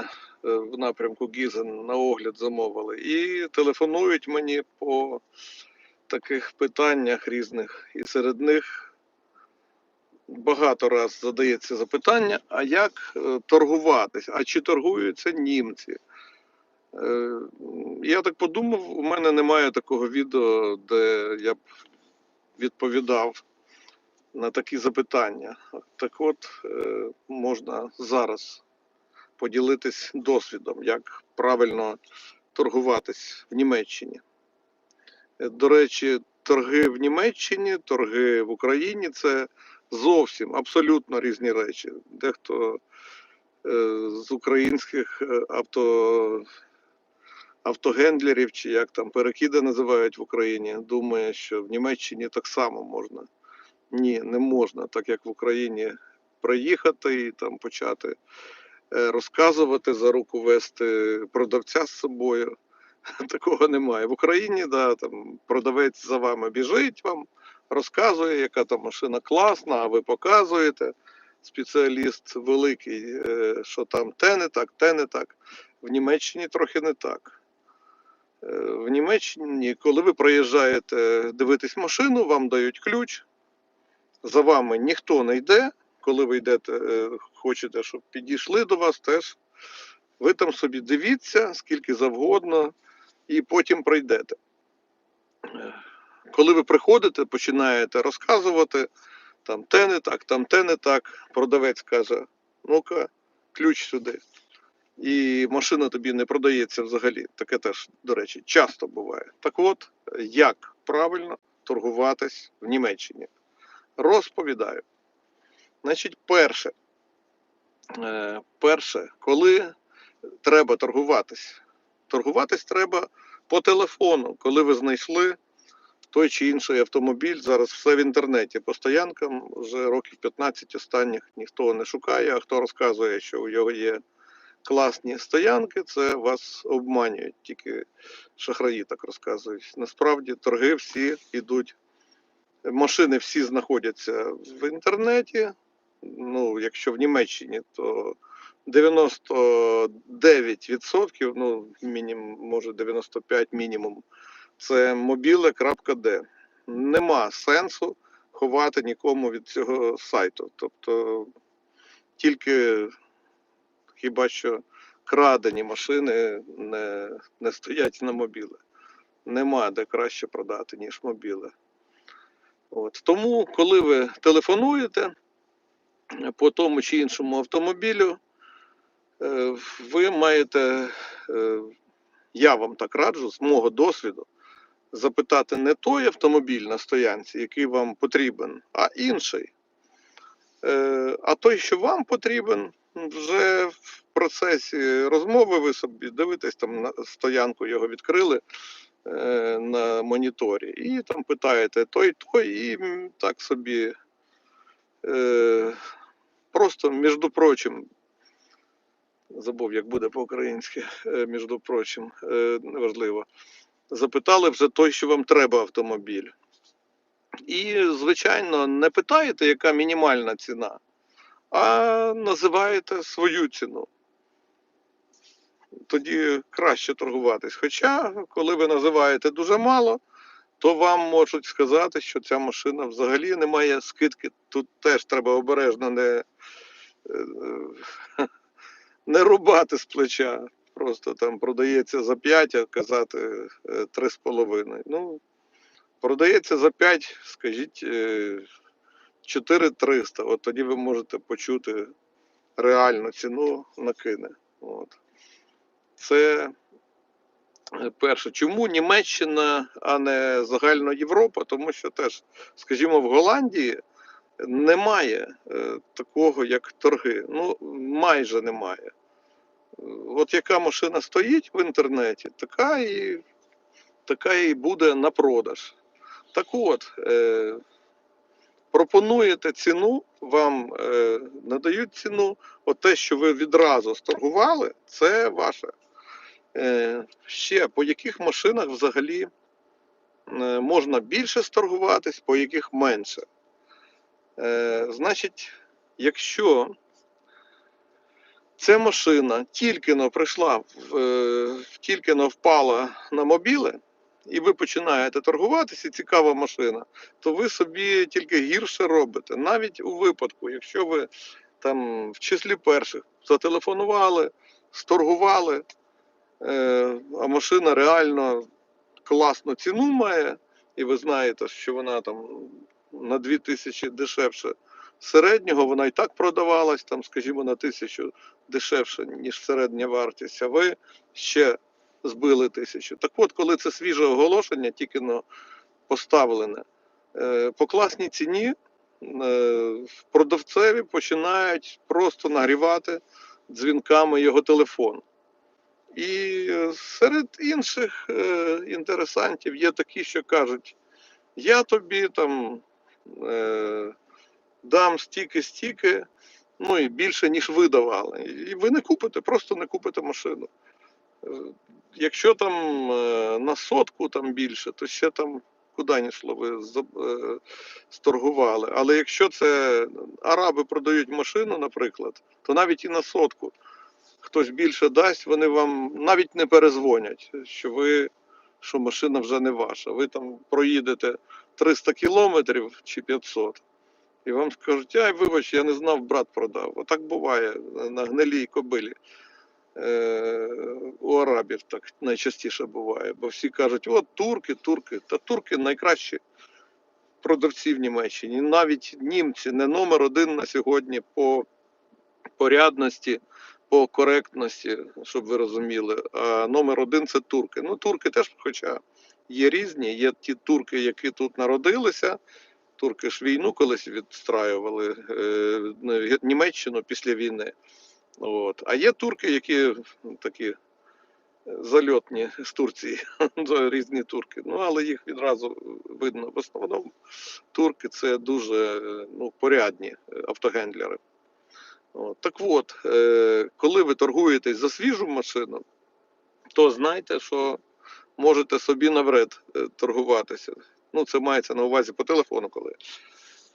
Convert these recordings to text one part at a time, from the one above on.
е, в напрямку Гізен на огляд замовили. І телефонують мені по таких питаннях різних. І серед них багато раз задається запитання: а як е, торгуватись? А чи торгуються німці? Е, Я так подумав, у мене немає такого відео, де я б відповідав на такі запитання. Так от можна зараз поділитись досвідом, як правильно торгуватись в Німеччині. До речі, торги в Німеччині, торги в Україні це зовсім абсолютно різні речі. Дехто е, з українських е, авто, автогендлерів, чи як там перекиди називають в Україні, думає, що в Німеччині так само можна. Ні, не можна, так як в Україні приїхати і там почати розказувати за руку вести продавця з собою. Такого немає. В Україні да, там продавець за вами біжить вам, розказує, яка там машина класна, а ви показуєте. Спеціаліст великий, е, що там те не так, те не так. В Німеччині трохи не так. Е, В Німеччині, коли ви приїжджаєте дивитись машину, вам дають ключ, за вами ніхто не йде. Коли ви йдете, е, хочете, щоб підійшли до вас, теж ви там собі дивіться, скільки завгодно, і потім прийдете. Коли ви приходите, починаєте розказувати, там те не так, там те не так, продавець каже, ну-ка, ключ сюди. І машина тобі не продається взагалі. Таке теж, до речі, часто буває. Так от, як правильно торгуватись в Німеччині? Розповідаю. Значить, перше, е, перше, коли треба торгуватись? Торгуватись треба по телефону, коли ви знайшли той чи інший автомобіль. Зараз все в інтернеті. По стоянкам вже років 15 останніх ніхто не шукає, а хто розказує, що у його є класні стоянки, це вас обманюють. Тільки шахраї так розказують. Насправді торги всі йдуть. Машини всі знаходяться в інтернеті. Ну, якщо в Німеччині, то 99%, ну, мінімум, може 95 мінімум, це mobile.de. Нема сенсу ховати нікому від цього сайту. Тобто тільки хіба що крадені машини не, не стоять на мобіле. Нема де краще продати, ніж мобіле. От. Тому, коли ви телефонуєте по тому чи іншому автомобілю, е, ви маєте, е, я вам так раджу, з мого досвіду, запитати не той автомобіль на стоянці, який вам потрібен, а інший. Е, А той, що вам потрібен, вже в процесі розмови ви собі дивитесь там на стоянку, його відкрили на моніторі, і там питаєте той, той, і так собі просто, між прочим, забув, як буде по-українськи, е, між прочим, е, неважливо. Запитали вже той, що вам треба автомобіль. І, звичайно, не питаєте, яка мінімальна ціна, а називаєте свою ціну. Тоді краще торгуватись. Хоча, коли ви називаєте дуже мало, то вам можуть сказати, що ця машина взагалі не має скидки. Тут теж треба обережно не, е, не рубати з плеча. Просто там продається за 5, а казати е, 3,5. Ну, продається за 5, скажіть, е, 4300. От тоді ви можете почути реальну ціну на кине. От. Це е, перше. Чому Німеччина, а не загальна Європа? Тому що теж, скажімо, в Голландії немає е, такого, як торги. Ну, майже немає. От яка машина стоїть в інтернеті, така і, така і буде на продаж. Так от, е, пропонуєте ціну, вам е, надають ціну, от те, що ви відразу сторгували, це ваше. Е, ще по яких машинах взагалі е, можна більше сторгуватись, по яких менше. Е, значить, якщо Ця машина тільки но прийшла, тільки но впала на мобіле, і ви починаєте торгуватися, цікава машина, то ви собі тільки гірше робите. Навіть у випадку, якщо ви там в числі перших зателефонували, сторгували, а машина реально класну ціну має, і ви знаєте, що вона там на 2000 дешевше середнього, вона і так продавалась, там, скажімо, на тисячу дешевше, ніж середня вартість, а ви ще збили тисячу. Так от, коли це свіже оголошення, тільки но поставлене, е, по класній ціні е, продавцеві починають просто нагрівати дзвінками його телефон. І серед інших е, інтересантів є такі, що кажуть: я тобі там е, дам стільки-стільки, ну і більше, ніж ви давали. І ви не купите, просто не купите машину. Е, Якщо там на сотку там більше, то ще там куди ні йшло, ви сторгували. Але якщо це араби продають машину, наприклад, то навіть і на сотку хтось більше дасть, вони вам навіть не перезвонять, що ви що машина вже не ваша. Ви там проїдете 300 кілометрів чи 500, і вам скажуть, ай, вибач, я не знав, брат продав. Отак буває на гнилій кобилі. Е, у арабів так найчастіше буває, бо всі кажуть, от турки, турки. Та турки найкращі продавці в Німеччині. Навіть німці не номер один на сьогодні по порядності, по коректності, щоб ви розуміли. А номер один це турки. Ну, турки теж, хоча є різні, є ті турки, які тут народилися. Турки ж війну колись відстраювали е, Німеччину після війни. От. А є турки, які ну, такі е, зальотні з Турції, різні турки. Ну, але їх відразу видно. В основному турки це дуже е, ну, порядні е, автогендлери. Так от, е, коли ви торгуєтесь за свіжу машину, то знайте, що можете собі навред е, торгуватися. Ну, це мається на увазі по телефону, коли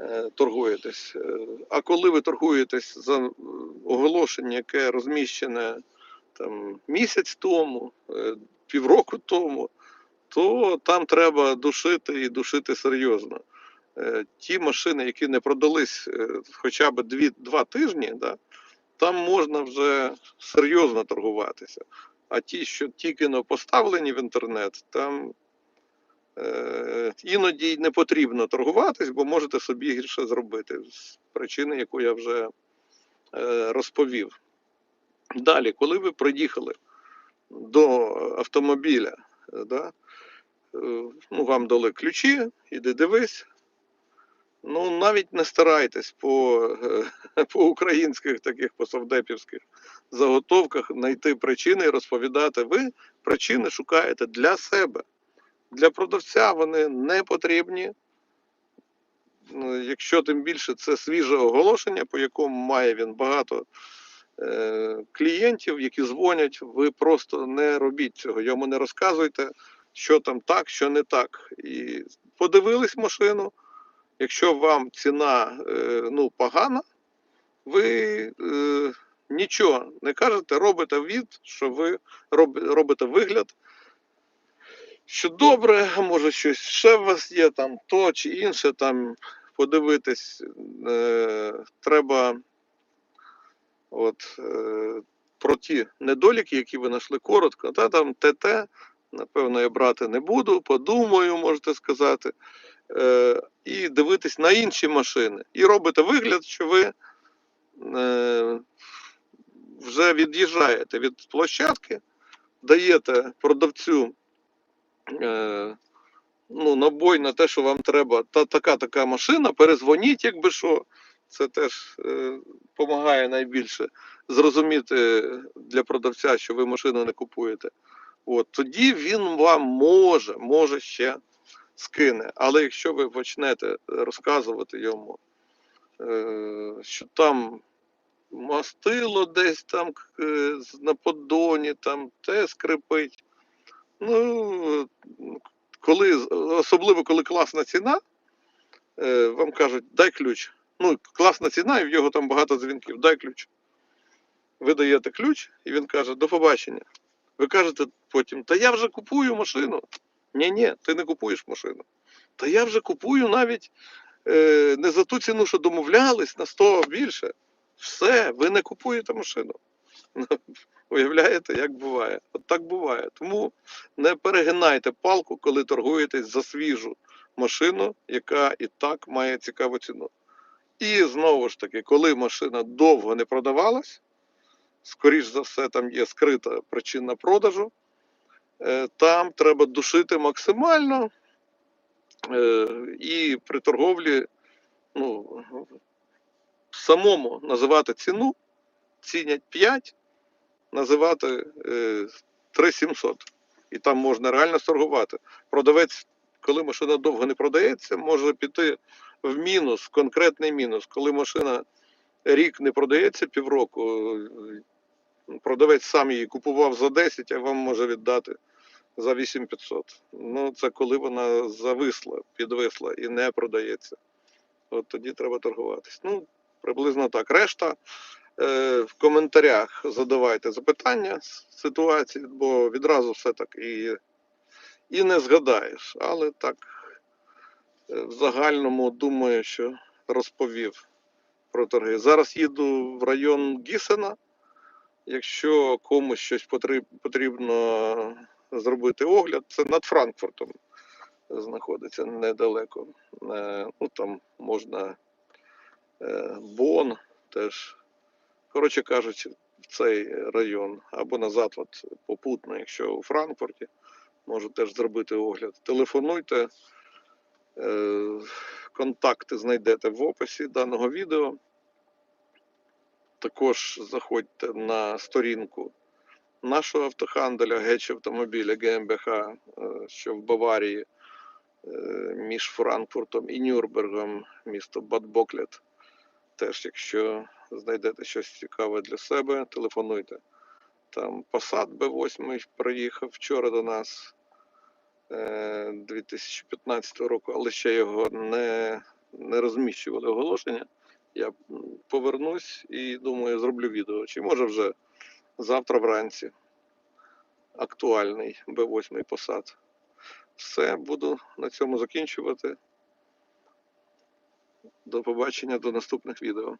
е, торгуєтесь. А коли ви торгуєтесь за оголошення, яке розміщене там, місяць тому, півроку тому, то там треба душити і душити серйозно. Е, Ті машини, які не продались е, хоча б два тижні, да, там можна вже серйозно торгуватися. А ті, що тільки но поставлені в інтернет, там е, іноді не потрібно торгуватись, бо можете собі гірше зробити з причини, яку я вже е, розповів. Далі, коли ви приїхали до автомобіля, е, да, ну, вам дали ключі, іди дивись. Ну, навіть не старайтесь по, е, по українських таких по совдепівських заготовках знайти причини і розповідати. Ви причини шукаєте для себе. Для продавця вони не потрібні. Ну, Якщо тим більше це свіже оголошення, по якому має він багато е, клієнтів, які дзвонять, ви просто не робіть цього. Йому не розказуйте, що там так, що не так. І подивились машину. Якщо вам ціна е, ну, погана, ви е, нічого не кажете, робите від, що ви роб, робите вигляд, що добре, може щось ще у вас є, там то чи інше, там подивитись, е, треба от, е, про ті недоліки, які ви знайшли коротко, та там ТТ, напевно, я брати не буду, подумаю, можете сказати і дивитись на інші машини. І робите вигляд, що ви е, вже від'їжджаєте від площадки, даєте продавцю е, ну, набой на те, що вам треба, та така така машина, перезвоніть, якби що. Це теж допомагає найбільше зрозуміти для продавця, що ви машину не купуєте. От тоді він вам може, може ще скине. Але якщо ви почнете розказувати йому, е, що там мастило десь там е, на поддоні, там те скрипить. Ну, коли, особливо коли класна ціна, е, вам кажуть, дай ключ. Ну, класна ціна, і в його там багато дзвінків, дай ключ. Ви даєте ключ, і він каже: до побачення. Ви кажете потім, та я вже купую машину. Ні, ні, ти не купуєш машину. Та я вже купую навіть е, не за ту ціну, що домовлялись, на 100 більше. Все, ви не купуєте машину. Ну, Уявляєте, як буває? От так буває. Тому не перегинайте палку, коли торгуєтесь за свіжу машину, яка і так має цікаву ціну. І знову ж таки, коли машина довго не продавалась, скоріш за все, там є скрита причина продажу, там треба душити максимально. е, І при торговлі ну, самому називати ціну, цінять 5, називати е, 3700. І там можна реально сторгувати. Продавець, коли машина довго не продається, може піти в мінус, конкретний мінус. Коли машина рік не продається, півроку, е, продавець сам її купував за 10, а вам може віддати за 8500. Ну, це коли вона зависла, підвисла і не продається. От тоді треба торгуватись. Ну, приблизно так. Решта е, в коментарях задавайте запитання з ситуації, бо відразу все так і, і не згадаєш. Але так, е, в загальному думаю, що розповів про торги. Зараз їду в район Гісена. Якщо комусь щось потріб- потрібно зробити огляд, це над Франкфуртом знаходиться недалеко. Е, Ну там можна е, Бон теж. Коротше кажучи, в цей район або назад, от попутно, якщо у Франкфурті, можу теж зробити огляд. Телефонуйте, е, контакти знайдете в описі даного відео. Також заходьте на сторінку нашого автоханделя Геч автомобіля ГМБХ, е, що в Баварії е, між Франкфуртом і Нюрнбергом, місто Бадбоклет. Теж, якщо знайдете щось цікаве для себе, телефонуйте. Там Passat B8 приїхав вчора до нас е, 2015 року, але ще його не, не розміщували оголошення. Я повернусь і думаю, зроблю відео. Чи може вже завтра вранці актуальний Б8 посад. Все, буду на цьому закінчувати. До побачення, до наступних відео.